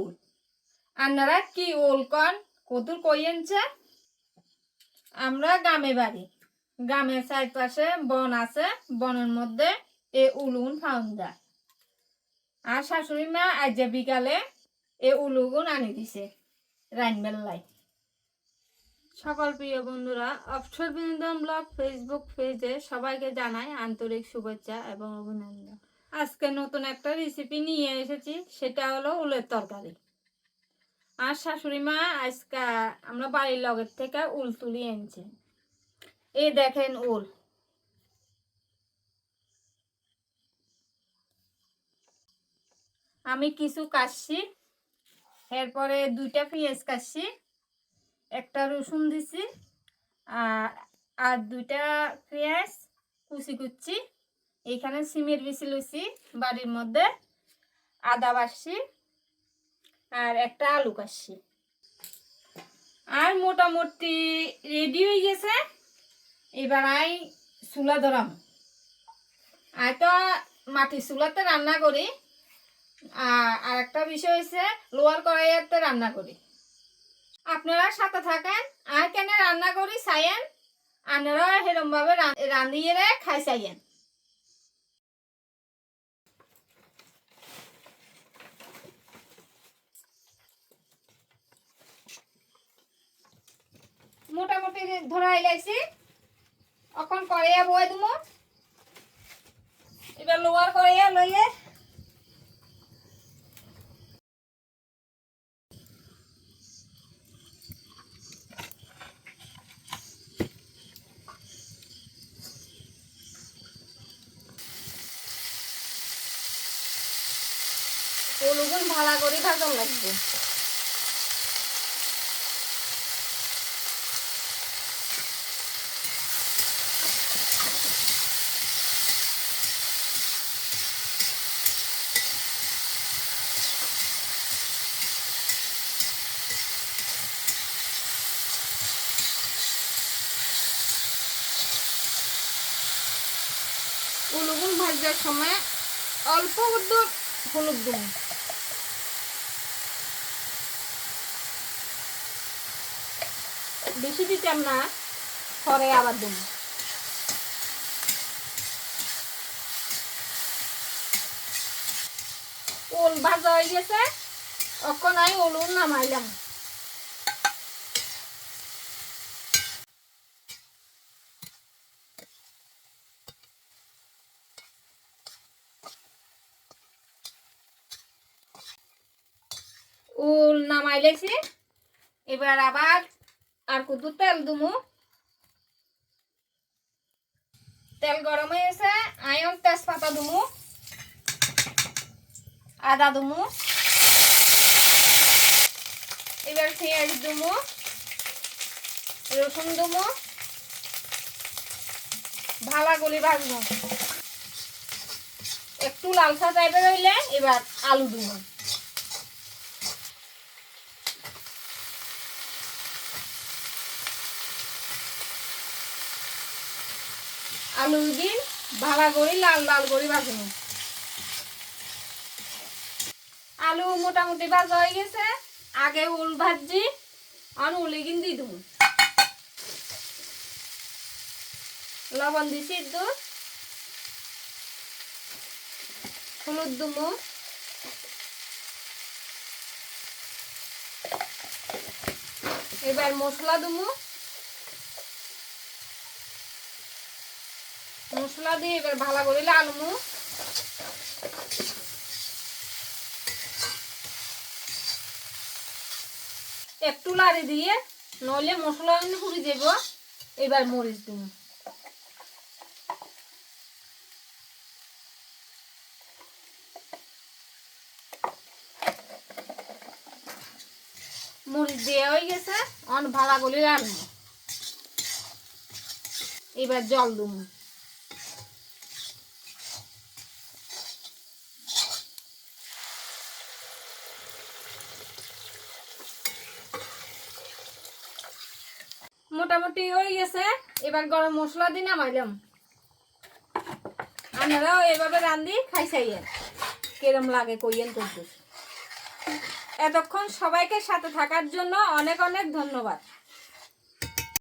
উল আপনারা কি উল কন? কতুর কইয়েনছে আমরা গ্রামে বাড়ি। গ্রামের চারপাশে বন আছে, বনের মধ্যে এ উলুন ফাউন যায় আর শাশুড়ি মা আজ বিকালে এ উলুগুন আনি দিছে রাইনবেল্লাই সকল প্রিয় বন্ধুরা অবসর বিনোদন ব্লগ ফেসবুক পেজে সবাইকে জানাই আন্তরিক শুভেচ্ছা এবং অভিনন্দন। আজকে নতুন একটা রেসিপি নিয়ে এসেছি, সেটা হলো উলের তরকারি। আর শাশুড়ি মা আজকে আমরা বাড়ির লগের থেকে উল তুলি এনেছে। এই দেখেন উল। আমি কিছু কাটছি, এরপরে দুইটা পেঁয়াজ কাটছি, একটা রসুন দিছি আর আর দুইটা পেঁয়াজ কুচি কুচি এইখানে সিমের বিচি লইছি, বাড়ির মধ্যে আদা বাসছি আর একটা আলু কাটছি। আর মোটামুটি রেডি হয়ে গেছে, এবার আই চুলা ধরাম। আই তো মাটির চুলাতে রান্না করি আর একটা বিষয় হচ্ছে লোয়ার কড়াইয়াতে রান্না করি। আপনারা সাথে থাকেন, আর কেন রান্না করি চাইয়েন আপনারা সেরকম ভাবে রান্ধিয়ে খাই চাইয়েন মোটামুটি ধরাই লাইছি এখন কড়াইয়া বয়ে দিব। এবার লোয়ার কড়াইয়া লইয়ে ওলুগুন ভালা করে ভাজন লাগবে। উলুগুন ভাজার সময় অল্প হলুদ দিন বেশি দিতাম না, পরে আবার দিন ওল ভাজা হয়ে গেছে অখন আমি ওলুন নামাইলাম। উল নামাই লেছি এবার আবার আর কত তেল দুমু? তেল গরম হয়ে গেছে, আয়ন তেজপাতা দুমু, আদা দুমু, এবার পেঁয়াজ দুমু, রসুন দুমু ভালা গলি ভাজবো। একটু লালসা টাইপের হইলে এবার আলু দুমু। আলু দিন ভাড়া করি, লাল লাল করে ভাজবো আলু মোটামুটি ভাজা হয়ে গেছে, আগে উল ভাজি আর উলে কিন দিয়ে দেবো। লবণ দিছি দুধ হলুদ দুমো। এবার মশলা দুমো। মশলা দিয়ে এবার ভালো করে আলমু একটু লাড়ি দিয়ে, নইলে মশলা হুড়ি দেব। এবার মরিচ দিব। মরিচ দেওয়া হয়ে গেছে, অন ভাড়া করে রাখব এবার জল দেবো। মোটামুটি হয়ে গেছে। এবার গরম মশলা দিয়ে নামাইলাম। আপনারাও এভাবে রান্ধি, খাই চাইয়েন কিরম লাগে কইয়েন করতে। এতক্ষণ সবাইকে সাথে থাকার জন্য অনেক অনেক ধন্যবাদ।